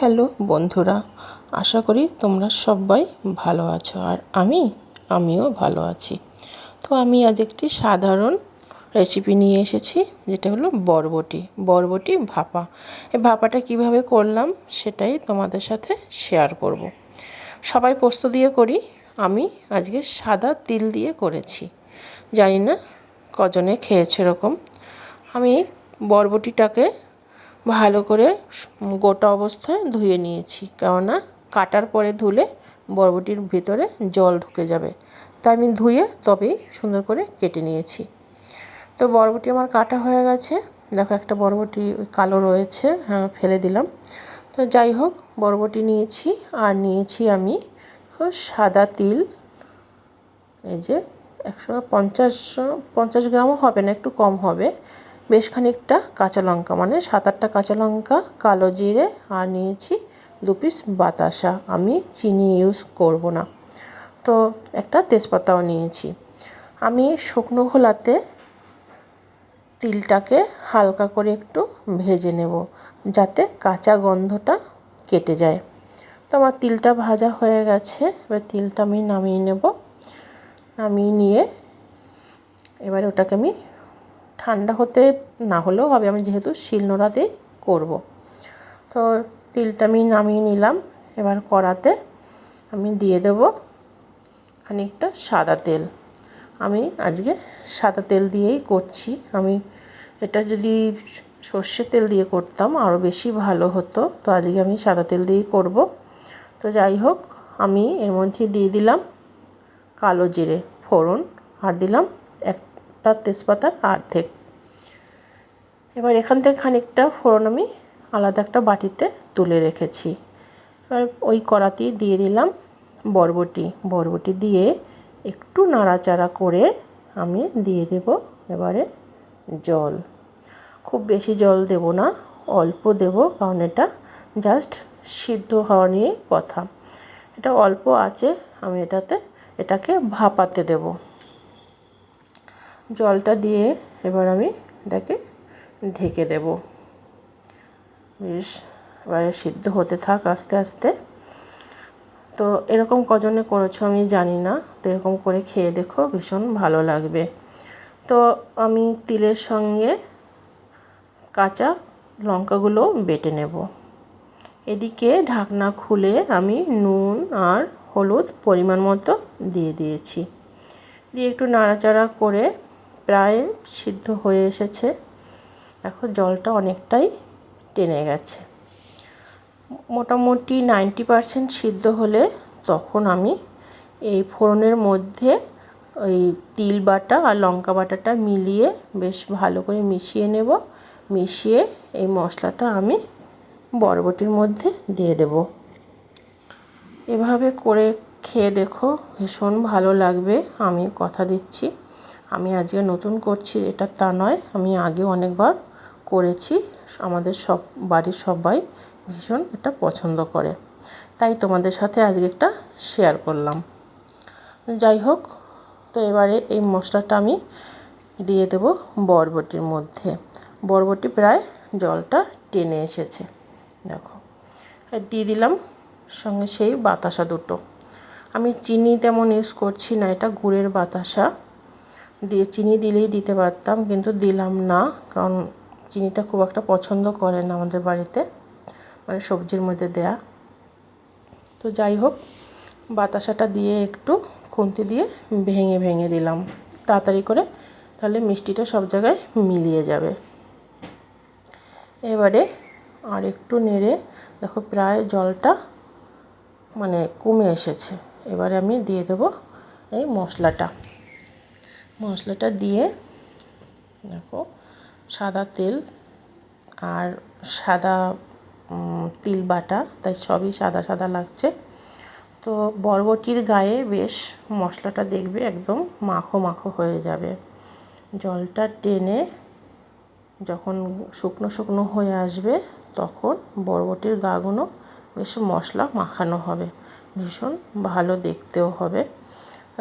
Hello বন্ধুরা, আশা করি তোমরা সবাই ভালো আছো আর আমি, আমিও ভালো আছি। তো আমি আজ একটি সাধারণ রেসিপি নিয়ে এসেছি, যেটা হলো বরবটি বরবটি ভাপা। এই ভাপাটা কীভাবে করলাম সেটাই তোমাদের সাথে শেয়ার করব। সবাই পোস্ত দিয়ে করি, আমি আজকে সাদা তিল দিয়ে করেছি। জানি না কজনে খেয়েছে এরকম। আমি বরবটিটাকে ভালো করে গোটা অবস্থায় ধুয়ে নিয়েছি। কেননা কাটার পরে ধুলে বরবটির ভিতরে জল ঢুকে যাবে। তাই আমি ধুয়ে তবেই সুন্দর করে কেটে নিয়েছি। তো বরবটি আমার কাটা হয়ে গেছে। দেখো একটা বরবটি কালো রয়েছে হ্যাঁ ফেলে দিলাম। তো যাই হোক, বরবটি নিয়েছি আর নিয়েছি আমি সাদা তিল। এই যে একশো পঞ্চাশ পঞ্চাশ গ্রামও হবে না, একটু কম হবে। বেশ খানিকটা কাঁচা লঙ্কা মানে সাত আটটা কাঁচা লঙ্কা, কালো জিরে আর নিয়েছি দু পিস বাতাসা। আমি চিনি ইউজ করব না। তো একটা তেজপাতাও নিয়েছি। আমি শুকনো ঘোলাতে তিলটাকে হালকা করে একটু ভেজে নেব, যাতে কাঁচা গন্ধটা কেটে যায়। তো আমার তিলটা ভাজা হয়ে গেছে, এবার তিলটা আমি নামিয়ে নেব। নামিয়ে নিয়ে এবার ওটাকে আমি ঠান্ডা হতে না হলেও হবে, আমি যেহেতু শিলনোড়াতেই করব। তো তিলটা আমি নামিয়ে নিলাম, এবার কড়াতে আমি দিয়ে দেব খানিকটা সাদা তেল। আমি আজকে সাদা তেল দিয়েই করছি। আমি এটা যদি সর্ষের তেল দিয়ে করতাম আরও বেশি ভালো হতো। তো আজকে আমি সাদা তেল দিয়েই করব। তো যাই হোক, আমি এর মধ্যে দিয়ে দিলাম কালো জিরে ফোড়ন, আর দিলাম একটা তেজপাতার অর্ধেক। এবার এখান থেকে খানিকটা ফোড়ন আমি আলাদা একটা বাটিতে তুলে রেখেছি। এবার ওই কড়াতেই দিয়ে দিলাম বরবটি। বরবটি দিয়ে একটু নাড়াচাড়া করে আমি দিয়ে দেব এবারে জল। খুব বেশি জল দেব না, অল্প দেব কারণ এটা জাস্ট সিদ্ধ হওয়া নিয়ে কথা। এটা অল্প আছে, আমি এটাতে, এটাকে ভাপাতে দেব। জলটা দিয়ে এবার আমি এটাকে ঢেকে দেব। বেশ, এবারে সিদ্ধ হতে থাক আস্তে আস্তে। তো এরকম কজনে করেছ আমি জানি না, তো এরকম করে খেয়ে দেখো, ভীষণ ভালো লাগবে। তো আমি তিলের সঙ্গে কাঁচা লঙ্কাগুলো বেটে নেব। এদিকে ঢাকনা খুলে আমি নুন আর হলুদ পরিমাণ মতো দিয়ে দিয়েছি। দিয়ে একটু নাড়াচাড়া করে প্রায় সিদ্ধ হয়ে এসেছে। এখন জলটা অনেকটাই টেনে গেছে। মোটামুটি নাইনটি পারসেন্ট সিদ্ধ হলে তখন আমি এই ফোড়নের মধ্যে ওই তিল বাটা আর লঙ্কা বাটাটা মিলিয়ে বেশ ভালো করে মিশিয়ে নেব। মিশিয়ে এই মশলাটা আমি বরবটির মধ্যে দিয়ে দেব। এভাবে করে খেয়ে দেখো, ভীষণ ভালো লাগবে। আমি কথা দিচ্ছি। আমি আজকে নতুন করছি, এটা তা নয়। আমি আগে অনেকবার করেছি। আমাদের সব, বাড়ির সবাই ভীষণ এটা পছন্দ করে। তাই তোমাদের সাথে আজকে একটা শেয়ার করলাম। যাই হোক, তো এবারে এই মশলাটা আমি দিয়ে দেব বরবটির মধ্যে। বরবটি প্রায় জলটা টেনে এসেছে। দেখো দিয়ে দিলাম সঙ্গে সেই বাতাসা দুটো। আমি চিনি তেমন ইউজ করছি না, এটা গুড়ের বাতাসা। দিয়ে চিনি দিলেই দিতে পারতাম, কিন্তু দিলাম না, কারণ চিনিটা খুব একটা পছন্দ করে না আমাদের বাড়িতে মানে সবজির মধ্যে দেয়া। তো যাই হোক, বাতাসাটা দিয়ে একটু খুন্তি দিয়ে ভেঙে ভেঙে দিলাম। তাড়াতাড়ি করে তাহলে মিষ্টিটা সব জায়গায় মিলিয়ে যাবে। এবারে আর একটু নেড়ে দেখো প্রায় জলটা মানে কমে এসেছে। এবারে আমি দিয়ে দেবো এই মশলাটা। মশলাটা দিয়ে দেখো, সাদা তেল আর সাদা তিল বাটা, তাই সবই সাদা সাদা লাগছে। তো বরবটির গায়ে বেশ মশলাটা দেখবে একদম মাখো মাখো হয়ে যাবে। জলটা টেনে যখন শুকনো শুকনো হয়ে আসবে, তখন বরবটির গাগুলো বেশ মশলা মাখানো হবে। ভীষণ ভালো দেখতেও হবে।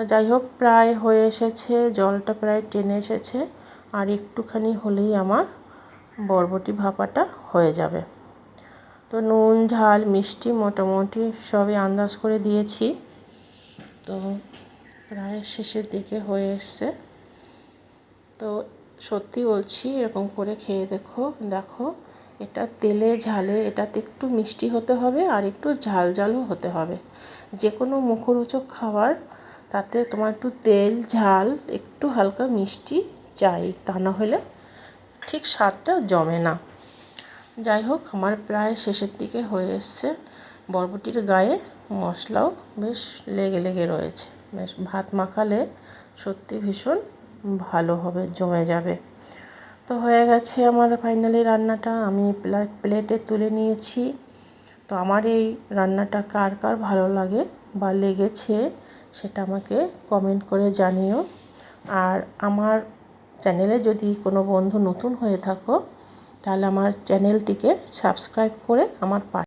যাই হোক, প্রায় হয়ে এসেছে, জলটা প্রায় টেনে এসেছে। আর একটুখানি হলেই আমার বরবটি ভাপাটা হয়ে যাবে। তো নুন, ঝাল, মিষ্টি মোটামুটি সবই আন্দাজ করে দিয়েছি। তো প্রায় শেষের দিকে হয়ে এসছে। তো সত্যি বলছি, এরকম করে খেয়ে দেখো দেখো, এটা তেলে, ঝালে, এটাতে একটু মিষ্টি হতে হবে আর একটু ঝাল, ঝালও হতে হবে। যে কোনো মুখরোচক খাবার তাতে তোমার একটু তেল, ঝাল, একটু হালকা মিষ্টি চাই। তা না হলে ঠিক স্বাদটা জমে না। যাই হোক, আমার প্রায় শেষের দিকে হয়ে এসছে। বরবটির গায়ে মশলাও বেশ লেগে লেগে রয়েছে। বেশ ভাত মাখালে সত্যি ভীষণ ভালো হবে, জমে যাবে। তো হয়ে গেছে আমার ফাইনালি রান্নাটা। আমি প্লেটে তুলে নিয়েছি। তো আমার এই রান্নাটা কার কার ভালো লাগে বা লেগেছে সেটা আমাকে কমেন্ট করে জানিও। আর আমার চ্যানেলে যদি কোনো বন্ধু নতুন হয়ে থাকো, তাহলে আমার চ্যানেলটিকে সাবস্ক্রাইব করে আমার পা